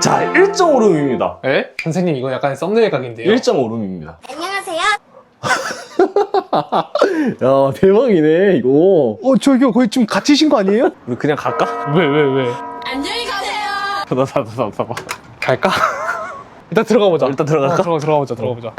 자, 1.5룸입니다. 에? 선생님 이건 약간 썸네일 각인데요. 1.5룸입니다. 안녕하세요. 야, 대박이네, 이거. 어 저기요 거의 지금 갇히신 거 아니에요? 우리 그냥 갈까? 왜 왜 왜? 안녕히 가세요. 나, 나, 나, 나, 나. 갈까? 일단 들어가 보자. 일단 들어갈까? 어, 들어가 들어가 보자. 들어가 보자.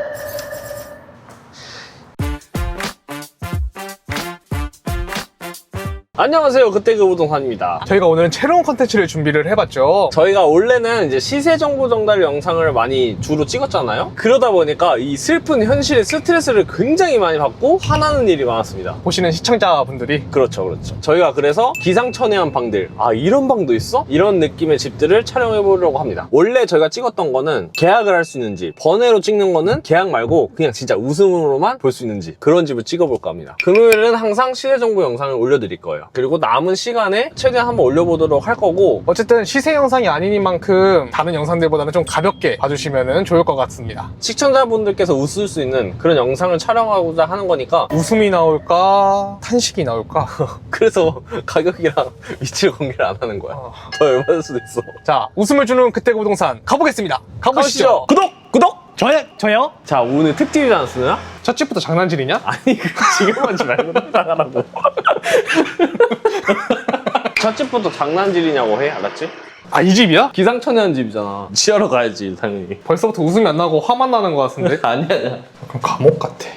안녕하세요. 그때 그 부동산입니다. 저희가 오늘은 새로운 컨텐츠를 준비를 해봤죠. 저희가 원래는 이제 시세 정보 전달 영상을 많이 주로 찍었잖아요. 그러다 보니까 이 슬픈 현실의 스트레스를 굉장히 많이 받고 화나는 일이 많았습니다. 보시는 시청자분들이 그렇죠, 그렇죠. 저희가 그래서 기상천외한 방들, 아, 이런 방도 있어? 이런 느낌의 집들을 촬영해 보려고 합니다. 원래 저희가 찍었던 거는 계약을 할 수 있는지, 번외로 찍는 거는 계약 말고 그냥 진짜 웃음으로만 볼 수 있는지 그런 집을 찍어볼까 합니다. 금요일은 항상 시세 정보 영상을 올려드릴 거예요. 그리고 남은 시간에 최대한 한번 올려보도록 할 거고, 어쨌든 시세 영상이 아니니만큼 다른 영상들보다는 좀 가볍게 봐주시면 좋을 것 같습니다. 시청자분들께서 웃을 수 있는 그런 영상을 촬영하고자 하는 거니까 웃음이 나올까? 탄식이 나올까? 그래서 가격이랑 위치를 공개를 안 하는 거야. 어. 더 얼마일 수도 있어. 자, 웃음을 주는 그때 그 부동산 가보겠습니다. 가보시죠. 가보시죠. 구독! 구독! 저요? 저요? 자, 오늘 특집이지 않습니까? 첫 집부터 장난질이냐? 아니 그 지금 하지 말고 나가라고 첫 집부터 장난질이냐고 해 알았지? 아, 이 집이야? 기상천외한 집이잖아 지하로 가야지 당연히 벌써부터 웃음이 안 나고 화만 나는 것 같은데? 아니야 아니야 그럼 감옥 같아.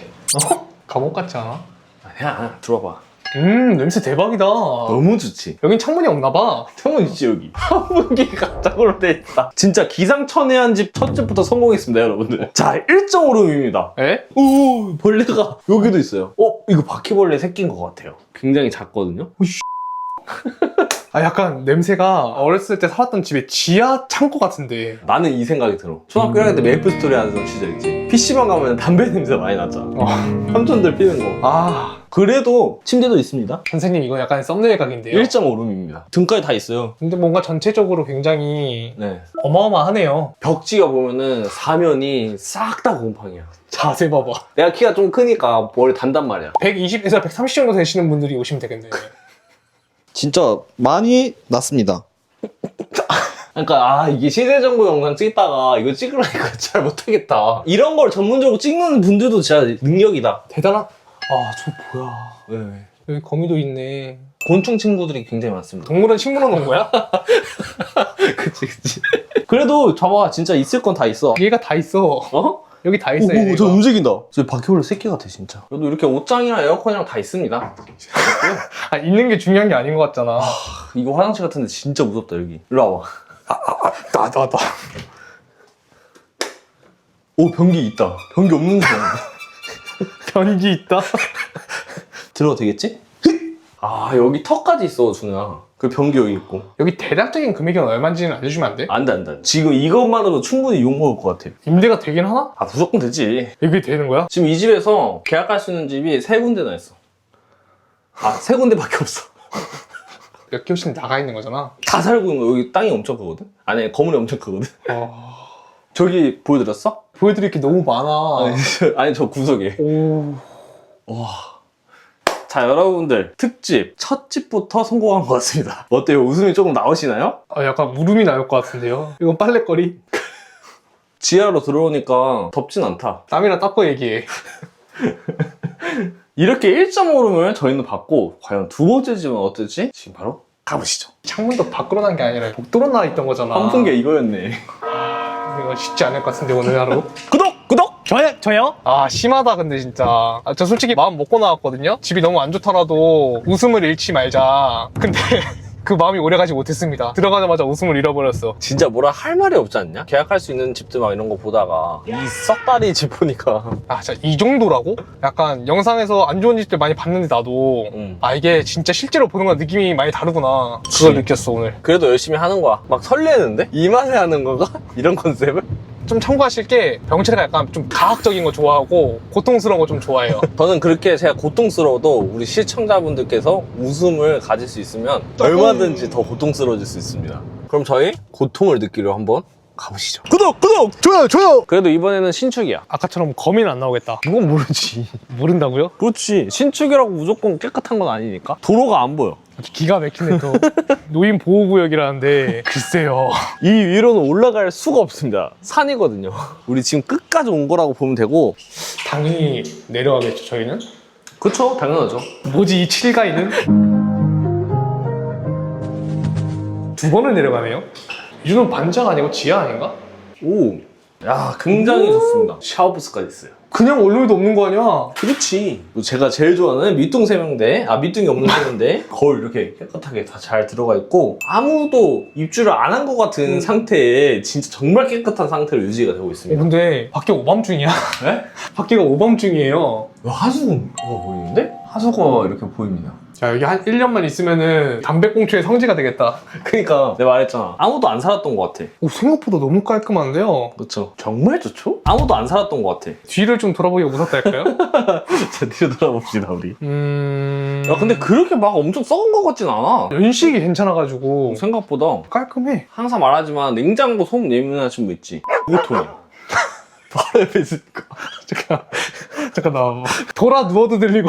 어? 감옥 같지 않아? 아니야 들어봐 음, 냄새 대박이다. 너무 좋지 여긴 창문이 없나 봐. 창문 있지 여기 한분기가 가짝으로 돼 있다 진짜 기상천외한 집 첫 집부터 성공했습니다 여러분들 자 1.5룸입니다 에? 오 벌레가 여기도 있어요 어? 이거 바퀴벌레 새끼인 것 같아요 굉장히 작거든요 아, 약간 냄새가 어렸을 때 살았던 집의 지하 창고 같은데. 나는 이 생각이 들어 초등학교 1학년 때 메이플 스토리 하던 시절이지 PC방 가면 담배 냄새 많이 났잖아 어. 삼촌들 피는 거. 아, 그래도 침대도 있습니다. 선생님 이거 약간 썸네일 각인데요. 1.5룸입니다. 등까지 다 있어요. 근데 뭔가 전체적으로 굉장히 네. 어마어마하네요. 벽지가 보면은 사면이 싹 다 곰팡이야. 자세 봐봐. 내가 키가 좀 크니까 머리 단단 말이야. 120에서 130 정도 되시는 분들이 오시면 되겠네. 진짜 많이 났습니다. 그러니까 아 이게 시대 정보 영상 찍다가 이거 찍으라니까 잘 못하겠다. 이런 걸 전문적으로 찍는 분들도 진짜 능력이다. 대단한. 아, 저 뭐야. 네. 여기 거미도 있네. 곤충 친구들이 굉장히 많습니다. 동물원 식물원 온 거야? 그치 그치. 그래도 저봐 진짜 있을 건 다 있어. 얘가 다 있어. 어? 여기 다 있어. 오, 얘네가. 저 움직인다. 저 바퀴벌레 새끼 같아 진짜. 그래도 이렇게 옷장이랑 에어컨이랑 다 있습니다. 아, 있는 게 중요한 게 아닌 것 같잖아. 이거 화장실 같은데 진짜 무섭다 여기. 일로 와봐. 나, 나, 나. 오 변기 있다. 변기 없는 줄 알았는데. 변기 있다. 들어도 되겠지? 아 여기 턱까지 있어 준우야. 그 변기 여기 있고. 여기 대략적인 금액은 얼마인지는 알려주면 안 돼? 안돼 안돼. 지금 이것만으로 충분히 욕 먹을 것 같아. 임대가 되긴 하나? 아 무조건 되지. 이게 되는 거야? 지금 이 집에서 계약할 수 있는 집이 세 군데나 있어. 아 세 군데밖에 없어. 몇 개월씩 나가 있는 거잖아. 다 살고 있는 거 여기 땅이 엄청 크거든. 아니 건물이 엄청 크거든. 어... 저기 보여드렸어? 보여드릴 게 너무 많아. 아니, 저, 아니 저 구석에. 오. 자 여러분들 특집 첫 집부터 성공한 것 같습니다. 어때요? 웃음이 조금 나오시나요? 아, 약간 울음이 나올 것 같은데요? 이건 빨래거리? 지하로 들어오니까 덥진 않다. 땀이나 닦고 얘기해. 이렇게 1.5룸을 저희는 받고 과연 두 번째 집은 어떨지 지금 바로 가보시죠. 창문도 밖으로 난 게 아니라 복도로 나 있던 거잖아. 환풍기가 이거였네. 이거 쉽지 않을 것 같은데, 오늘 하루? 구독! 구독! 저요? 저요? 아, 심하다, 근데 진짜. 아, 저 솔직히 마음 먹고 나왔거든요? 집이 너무 안 좋더라도 웃음을 잃지 말자. 근데 그 마음이 오래가지 못했습니다. 들어가자마자 웃음을 잃어버렸어. 진짜 뭐라 할 말이 없지 않냐? 계약할 수 있는 집들 막 이런 거 보다가 이 썩다리 집 보니까 아, 진짜 이 정도라고? 약간 영상에서 안 좋은 집들 많이 봤는데 나도 음. 아, 이게 진짜 실제로 보는 건 느낌이 많이 다르구나. 그치. 그걸 느꼈어, 오늘. 그래도 열심히 하는 거야. 막 설레는데? 이 맛에 하는 건가? 이런 컨셉을? 좀 참고하실 게 병철이가 약간 좀 가학적인 거 좋아하고 고통스러운 거 좀 좋아해요. 저는 그렇게 제가 고통스러워도 우리 시청자분들께서 웃음을 가질 수 있으면 얼마든지 더 고통스러워질 수 있습니다. 그럼 저희 고통을 느끼려 한번 가보시죠. 구독, 구독, 좋아요, 좋아요. 그래도 이번에는 신축이야. 아까처럼 거미는 안 나오겠다. 그건 모르지. 모른다고요? 그렇지. 신축이라고 무조건 깨끗한 건 아니니까. 도로가 안 보여. 기가 막히네 또 노인 보호구역이라는데 글쎄요 이 위로는 올라갈 수가 없습니다. 산이거든요. 우리 지금 끝까지 온 거라고 보면 되고. 당연히 내려가겠죠 저희는 그쵸? 당연하죠. 뭐지 이 7가이는 두 번을 내려가네요 이주는 반장 아니고 지하 아닌가? 오. 야, 굉장히 좋습니다. 샤워부스까지 있어요. 그냥 원룸에도 없는 거 아니야 그렇지. 제가 제일 좋아하는 밑둥 세면대, 아 밑둥이 없는 세면대 거울 이렇게 깨끗하게 다 잘 들어가 있고 아무도 입주를 안 한 것 같은 음. 상태에 진짜 정말 깨끗한 상태로 유지가 되고 어, 있습니다. 근데 밖에 오밤중이야 네? 밖에가 오밤중이에요 하수구가 보이는데? 하수구가 이렇게 보입니다. 자 여기 한 1년만 있으면은 담배꽁초의 성지가 되겠다 그러니까 내가 말했잖아. 아무도 안 살았던 것 같아. 오 생각보다 너무 깔끔한데요 그렇죠. 정말 좋죠? 아무도 안 살았던 것 같아. 뒤를 좀 돌아보기가 무섭달까요? 자, 뒤로 돌아봅시다 우리. 음... 야, 근데 그렇게 막 엄청 썩은 것 같진 않아. 연식이 괜찮아가지고 생각보다 깔끔해 항상 말하지만 냉장고 소음 예민하신 분 있지. 이거통이야. 바로 옆에 있으니까. 잠깐 잠깐 나와봐 돌아 누워도 들리고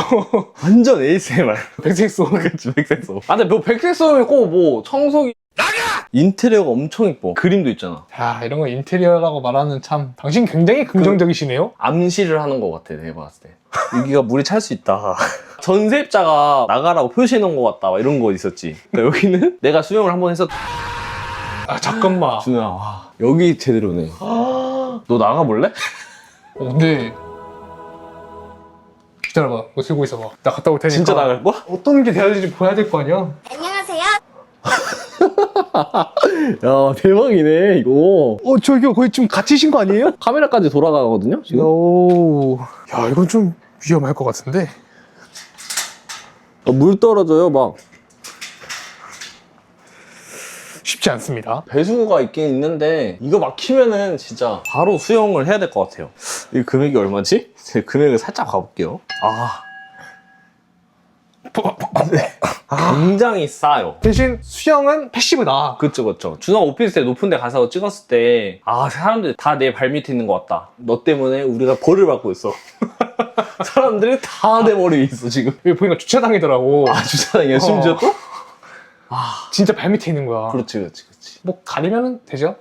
완전 ASMR. 백색 소 그치, 백색 소음. 아, 근데 뭐 백색 소음 있고, 뭐, 청소기. 나가! 인테리어가 엄청 이뻐. 그림도 있잖아. 야 이런 거 인테리어라고 말하는 참 당신 굉장히 긍정적이시네요 암시를 하는 것 같아, 내가 봤을 때. 여기가 물이 찰 수 있다. 전세입자가 나가라고 표시해 놓은 것 같다. 막 이런 거 있었지. 그러니까 여기는 내가 수영을 한번 했었. 아 잠깐만 준호야, 와. 여기 제대로네. 너 나가볼래? 어, 근데 기다려봐 이거 들고 있어봐 나 갔다 올 테니까 진짜 나갈 거야? 어떤 게 돼야 될지 보여야 될 거 아니야 안녕하세요. 야, 대박이네, 이거. 어 저기요 거의 지금 갇히신 거 아니에요? 카메라까지 돌아가거든요, 지금. 오, 야 이건 좀 위험할 것 같은데 어, 물 떨어져요, 막. 쉽지 않습니다 배수구가 있긴 있는데 이거 막히면은 진짜 바로 수영을 해야 될 것 같아요. 이 금액이 얼마지? 제 금액을 살짝 가볼게요. 아, 굉장히 싸요. 대신 수영은 패시브다 그쵸, 그쵸. 준호 오피스텔 높은 데 가서 찍었을 때, 아, 사람들이 다내 발밑에 있는 것 같다. 너 때문에 우리가 벌을 받고 있어. 사람들이 다 내 머리 위에 있어, 지금. 여기 보니까 주차장이더라고 아, 주차장이야, 심지어 또? 진짜 발밑에 있는 거야 그렇지, 그렇지, 그렇지. 뭐 가리면은 되죠?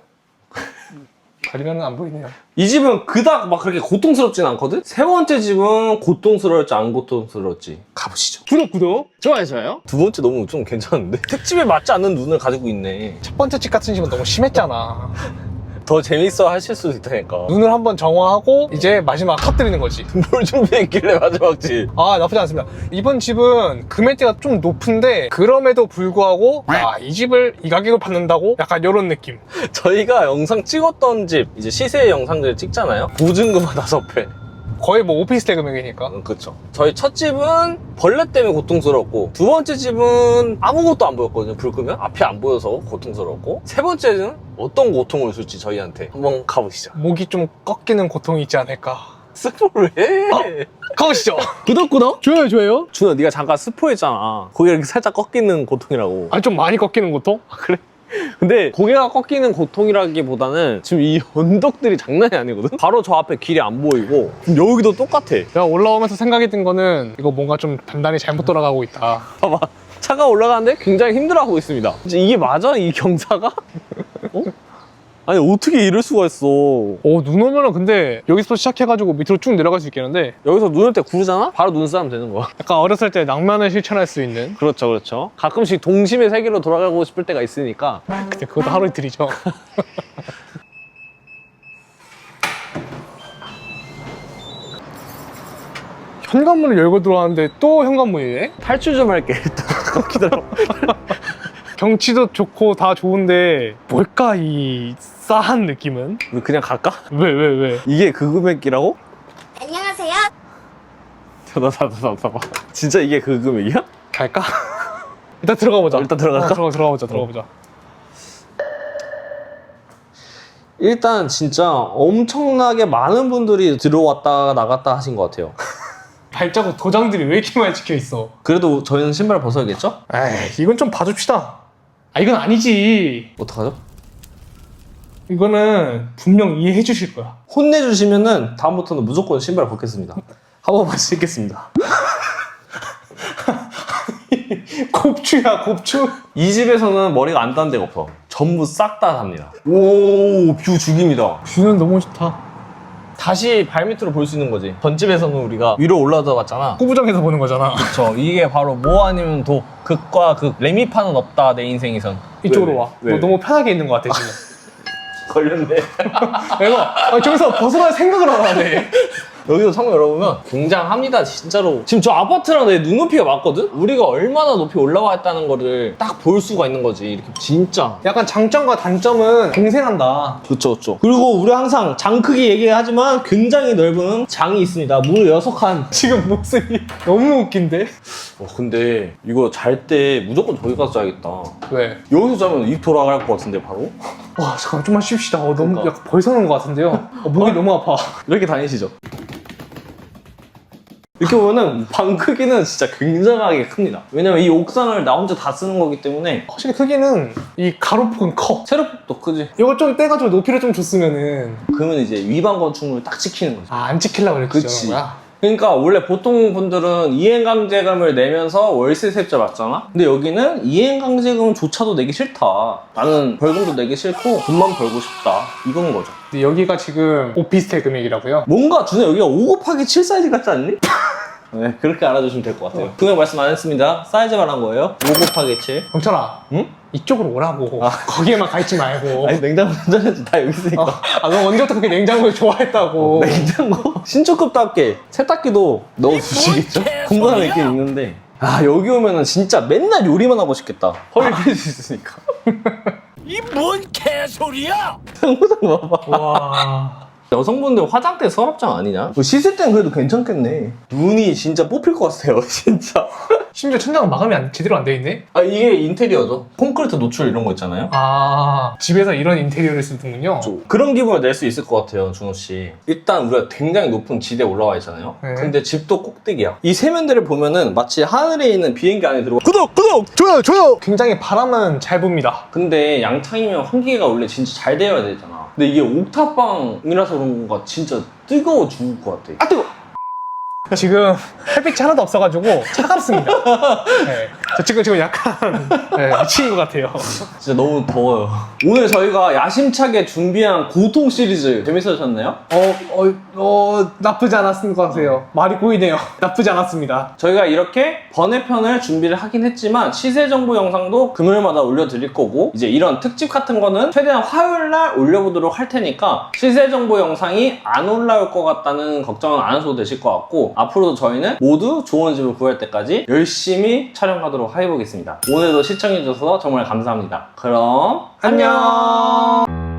가리면은 안 보이네요 이 집은 그닥 막 그렇게 고통스럽진 않거든? 세 번째 집은 고통스러울지 안 고통스러울지 가보시죠. 구독 구독 좋아요, 좋아요. 두 번째 너무 좀 괜찮은데? 특집에 맞지 않는 눈을 가지고 있네. 첫 번째 집 같은 집은 너무 심했잖아 더 재밌어 하실 수도 있다니까. 눈을 한번 정화하고 이제 마지막 터뜨리는 거지 뭘 준비했길래 마지막 집. 아 나쁘지 않습니다 이번 집은 금액대가 좀 높은데 그럼에도 불구하고 아이 집을 이 가격을 받는다고? 약간 이런 느낌 저희가 영상 찍었던 집, 이제 시세 영상들 찍잖아요? 보증금은 다섯 배. 거의 뭐 오피스텔 금액이니까 음, 그쵸. 저희 첫 집은 벌레 때문에 고통스럽고, 두 번째 집은 아무것도 안 보였거든요, 불 끄면. 앞이 안 보여서 고통스럽고, 세 번째는 어떤 고통을 줄지 저희한테 한번 가보시죠. 목이 좀 꺾이는 고통이 있지 않을까 스포를 해. 가보시죠 구독, 구독! 좋아요 좋아요 준호, 네가 잠깐 스포했잖아. 고개가 이렇게 살짝 꺾이는 고통이라고. 아니 좀 많이 꺾이는 고통? 그래? 근데 고개가 꺾이는 고통이라기보다는 지금 이 언덕들이 장난이 아니거든? 바로 저 앞에 길이 안 보이고 여기도 똑같아. 내가 올라오면서 생각이 든 거는 이거 뭔가 좀 단단히 잘못 돌아가고 있다 봐봐. 차가 올라가는데 굉장히 힘들어하고 있습니다. 진짜 이게 맞아? 이 경사가? 어? 아니 어떻게 이럴 수가 있어. 오눈 오면은 근데 여기서 시작해가지고 밑으로 쭉 내려갈 수 있겠는데 여기서 눈 올 때 구르잖아? 바로 눈싸움 되는 거야. 약간 어렸을 때 낭만을 실천할 수 있는 그렇죠, 그렇죠. 가끔씩 동심의 세계로 돌아가고 싶을 때가 있으니까 근데 그것도 하루 이틀이죠 현관문을 열고 들어왔는데 또 현관문이네? 탈출 좀 할게. 일단 기다려. 경치도 좋고 다 좋은데 뭘까 이 싸한 느낌은? 우리 그냥 갈까? 왜 왜 왜? 이게 그 금액이라고? 안녕하세요. 나, 나, 나, 나, 봐. 진짜 이게 그 금액이야? 갈까? 일단 들어가 보자. 일단 들어갈까? 어, 들어가 들어가 보자. 들어가 보자. 일단 진짜 엄청나게 많은 분들이 들어왔다 나갔다 하신 것 같아요. 발자국 도장들이 왜 이렇게 많이 찍혀 있어? 그래도 저희는 신발 벗어야겠죠? 에이 이건 좀 봐줍시다. 아 이건 아니지. 어떡하죠? 이거는 분명 이해해 주실 거야. 혼내주시면은 다음부터는 무조건 신발 벗겠습니다. 한 번만 신겠습니다. 곱추야 곱추. 이 집에서는 머리가 안 닿는 데가 없어. 전부 싹 다 답니다. 오, 뷰 죽입니다. 뷰는 너무 좋다. 다시 발밑으로 볼 수 있는 거지. 전집에서는 우리가 위로 올라다 봤잖아. 후부정에서 보는 거잖아. 그쵸. 이게 바로 뭐 아니면 도. 극과 극. 레미파는 없다, 내 인생에선. 이쪽으로 왜, 와. 왜? 너 너무 편하게 있는 것 같아 지금. 걸렸네. 내가 아, 저기서 벗어날 생각을 하야 돼. 여기서 창문 열어보면 굉장합니다 진짜로 지금 저 아파트랑 내 눈높이가 맞거든? 우리가 얼마나 높이 올라와 있다는 거를 딱 볼 수가 있는 거지 이렇게 진짜 약간 장점과 단점은 공생한다. 그쵸 그쵸 그리고 우리 항상 장 크기 얘기하지만 굉장히 넓은 장이 있습니다 무려 6칸 지금 모습이 너무 웃긴데? 어, 근데 이거 잘 때 무조건 저기 가서 자야겠다 왜? 여기서 자면 입 돌아갈 것 같은데 바로 와 잠깐 좀만 쉽시다. 어, 너무 그러니까. 약간 벌서는 것 같은데요. 어, 목이 너무 아파. 이렇게 다니시죠 이렇게 보면은 방 크기는 진짜 굉장하게 큽니다 왜냐면 이 옥상을 나 혼자 다 쓰는 거기 때문에 확실히 크기는 이 가로폭은 커. 세로폭도 크지 이거 좀 떼가지고 높이를 좀 줬으면은 그러면 이제 위반 건축물을 딱 지키는 거죠. 아안 찍히려고 이렇게 그치. 그러니까 원래 보통 분들은 이행강제금을 내면서 월세 세입자 맞잖아? 근데 여기는 이행강제금조차도 내기 싫다. 나는 벌금도 내기 싫고 돈만 벌고 싶다. 이건 거죠. 근데 여기가 지금 오피스텔 금액이라고요? 뭔가 준호 여기가 5 곱하기 7 사이즈 같지 않니? 네, 그렇게 알아주시면 될 것 같아요. 금액 말씀 안 했습니다. 사이즈 말한 거예요. 5 곱하기 7. 경철아 응? 이쪽으로 오라고 거기에만 가 있지 말고 아니, 냉장고 전자레인지 다 여기 있으니까. 어, 아, 너 언제부터 그렇게 냉장고를 좋아했다고 냉장고 신축급 답게 세탁기도 넣어주시겠죠? 공간은 있긴 있는데 아 여기 오면은 진짜 맨날 요리만 하고 싶겠다 허리 펴수 있으니까 이 뭔 개소리야! 상부장 봐봐 와 여성분들 화장대 서랍장 아니냐? 그 시세 때는 그래도 괜찮겠네 눈이 진짜 뽑힐 것 같아요 진짜 심지어 천장은 마감이 안- 제대로 안 돼 있네? 아 이게 인테리어죠 콘크리트 노출 이런 거 있잖아요 아 집에서 이런 인테리어를 쓰는군요 그런 기분을 낼 수 있을 것 같아요, 준호 씨. 일단 우리가 굉장히 높은 지대에 올라와 있잖아요. 네. 근데 집도 꼭대기야. 이 세면대를 보면은 마치 하늘에 있는 비행기 안에 들어가. 구독 구독 좋아요 좋아요 굉장히 바람은 잘 붑니다 근데 양창이면 환기가 원래 진짜 잘 되어야 되잖아. 근데 이게 옥탑방이라서 그런 건가 진짜 뜨거워 죽을 것 같아. 아 뜨거 지금 햇빛이 하나도 없어가지고 차갑습니다 네. 저 지금 지금 약간 네, 미친 것 같아요 진짜 너무 더워요. 오늘 저희가 야심차게 준비한 고통 시리즈 재밌으셨나요? 어, 어, 어, 나쁘지 않았을 것 같아요 말이 꼬이네요 나쁘지 않았습니다 저희가 이렇게 번외편을 준비를 하긴 했지만 시세 정보 영상도 금요일마다 올려드릴 거고 이제 이런 특집 같은 거는 최대한 화요일 날 올려보도록 할 테니까 시세 정보 영상이 안 올라올 것 같다는 걱정은 안 하셔도 되실 것 같고 앞으로도 저희는 모두 좋은 집을 구할 때까지 열심히 촬영 하도록 해보겠습니다. 오늘도 시청해주셔서 정말 감사합니다. 그럼 안녕.